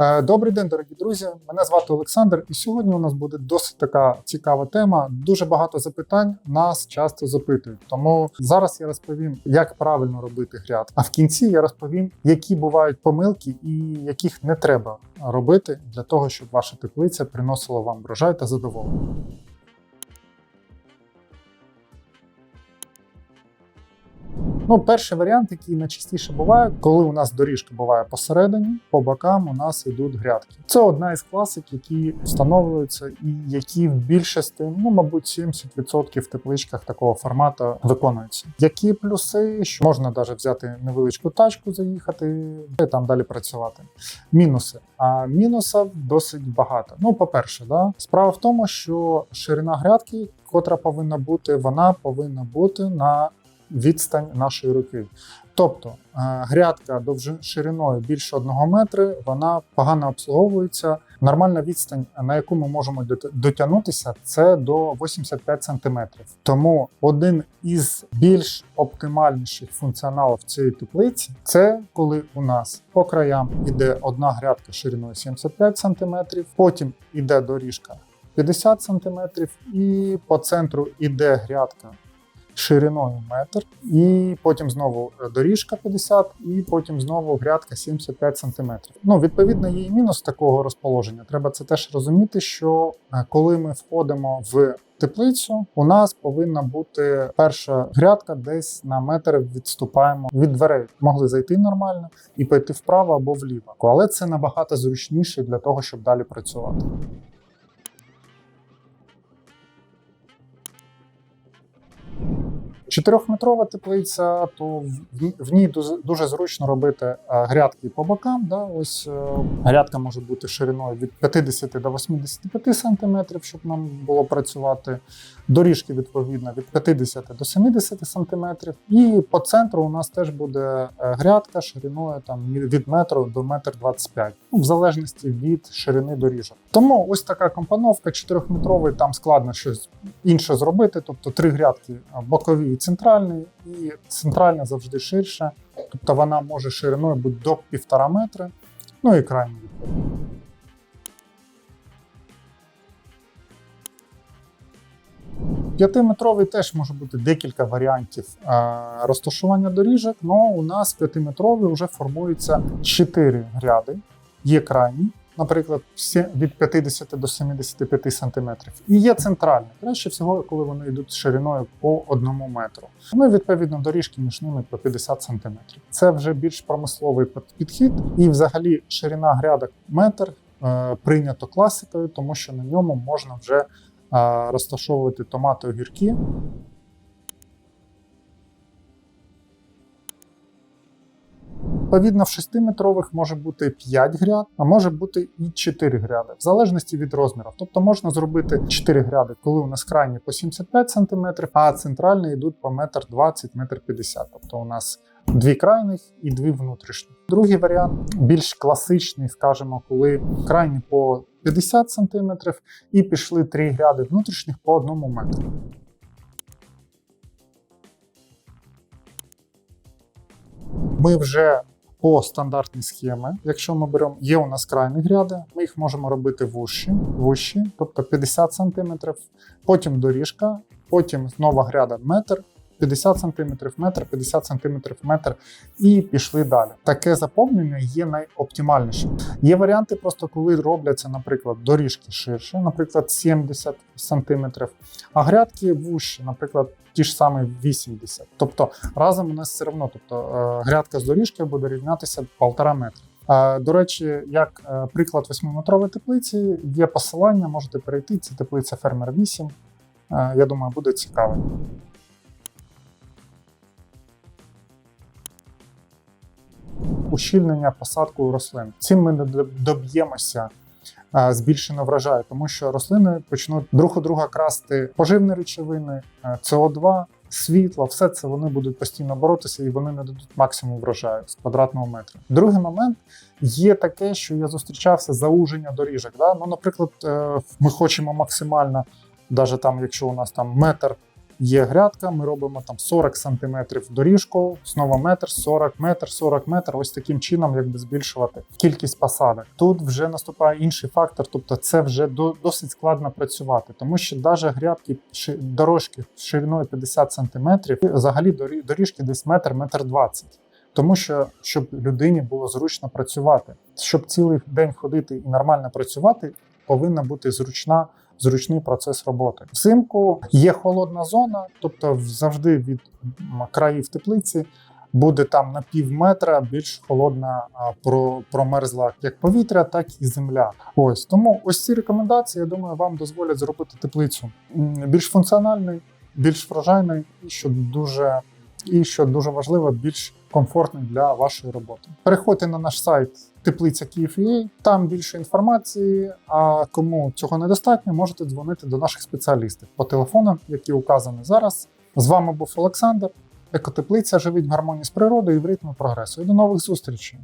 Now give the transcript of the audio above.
Е, Добрий день, дорогі друзі. Мене звати Олександр, і сьогодні у нас буде досить така цікава тема. Дуже багато запитань нас часто запитують. Тому зараз я розповім, як правильно робити гряд. А в кінці я розповім, які бувають помилки і яких не треба робити для того, щоб ваша теплиця приносила вам врожай та задоволення. Ну, перший варіант, який найчастіше буває, коли у нас доріжка буває посередині, по бокам у нас йдуть грядки. Це одна із класик, які встановлюються і які в більшості, ну мабуть, 70% в тепличках такого формату виконуються. Які плюси, що можна навіть взяти невеличку тачку, заїхати і там далі працювати. Мінуси. А мінусів досить багато. Ну, по-перше, да, справа в тому, що ширина грядки, котра повинна бути, вона повинна бути на відстань нашої руки. Тобто е, грядка шириною більше одного метри, вона погано обслуговується. Нормальна відстань, на яку ми можемо дотягнутися, це до 85 см. Тому один із більш оптимальніших функціоналів цієї теплиці це коли у нас по краям іде одна грядка шириною 75 см, потім іде доріжка 50 см, і по центру іде грядка шириною метр, і потім знову е, доріжка 50, і потім знову грядка 75 см. Ну, відповідно, є і мінус такого розположення. Треба це теж розуміти, що е, коли ми входимо в теплицю, у нас повинна бути перша грядка десь на метр відступаємо від дверей. Могли зайти нормально і пойти вправо або вліво. Але це набагато зручніше для того, щоб далі працювати. Чотирьохметрова теплиця, то в, ній дуже, зручно робити е, грядки по бокам. Да? Ось е, грядка може бути шириною від 50 до 85 см, щоб нам було працювати. Доріжки відповідно від 50 до 70 см. І по центру у нас теж буде е, грядка шириною там від метру до метр 25, ну, в залежності від ширини доріжок. Тому ось така компоновка 4-метровий, там складно щось інше зробити, тобто три грядки бокові і центральні, і центральна завжди ширша, тобто вона може шириною бути до півтора метри, ну і відповідно. П'ятиметровий теж може бути декілька варіантів е, розташування доріжок, але у нас п'ятиметровий вже формується 4 гряди, є крайні, наприклад, від 50 до 75 см. І є центральні. Краще всього, коли вони йдуть шириною по одному метру. Ну і відповідно доріжки між ними по 50 см. Це вже більш промисловий підхід, і взагалі ширина грядок метр е, прийнято класикою, тому що на ньому можна вже е, розташовувати томати огірки. Відповідно, в 6-метрових може бути 5 гряд, а може бути і 4 гряди, в залежності від розмірів. Тобто можна зробити 4 гряди, коли у нас крайні по 75 см, а центральні йдуть по 1,20 м, 1,50 м. Тобто у нас дві крайніх і дві внутрішні. Другий варіант більш класичний, скажімо, коли крайні по 50 см і пішли 3 гряди внутрішніх по 1 метру. Ми вже по стандартній схемі, якщо ми беремо, є у нас крайні гряди, ми їх можемо робити вущі, вущі тобто 50 см, потім доріжка, потім нова гряда метр, 50 см, метр, 50 см, метр і пішли далі. Таке заповнення є найоптимальнішим. Є варіанти, просто коли робляться, наприклад, доріжки ширше, наприклад, 70 см, а грядки вущі, наприклад, ті ж самі 80. Тобто разом у нас все одно, тобто е, грядка з доріжкою буде рівнятися 1,5 метра. Е, До речі, як е, приклад 8-метрової теплиці, є посилання, можете перейти. Це теплиця Фермер 8. Е, Я думаю, буде цікаво. Ущільнення посадку рослин. Цим ми не доб'ємося збільшення врожаю, тому що рослини почнуть друг у друга красти поживні речовини, е, СО2, світло, все це вони будуть постійно боротися і вони не дадуть максимум врожаю з квадратного метра. Другий момент є таке, що я зустрічався зауження доріжок. Да? Ну, наприклад, е, ми хочемо максимально, навіть там, якщо у нас там метр є грядка, ми робимо там 40 см доріжку, знову метр, 40 метр, 40 метр. Ось таким чином, якби збільшувати кількість посадок. Тут вже наступає інший фактор, тобто це вже до, досить складно працювати, тому що навіть грядки дорожки шириною 50 см, взагалі дорі- доріжки десь метр, метр 20. Тому що щоб людині було зручно працювати, щоб цілий день ходити і нормально працювати, повинна бути зручна. Зручний процес роботи. Взимку є холодна зона, тобто завжди від країв теплиці буде там на пів метра більш холодна, про, промерзла як повітря, так і земля. Ось тому ось ці рекомендації, я думаю, вам дозволять зробити теплицю більш функціональною, більш врожайною, що дуже і що дуже важливо, більш комфортним для вашої роботи. Переходьте на наш сайт теплиця Київ.ua, там більше інформації. А кому цього недостатньо, можете дзвонити до наших спеціалістів по телефонам, які указані зараз. З вами був Олександр. Екотеплиця живіть в гармонії з природою і в ритмі прогресу. І до нових зустрічей.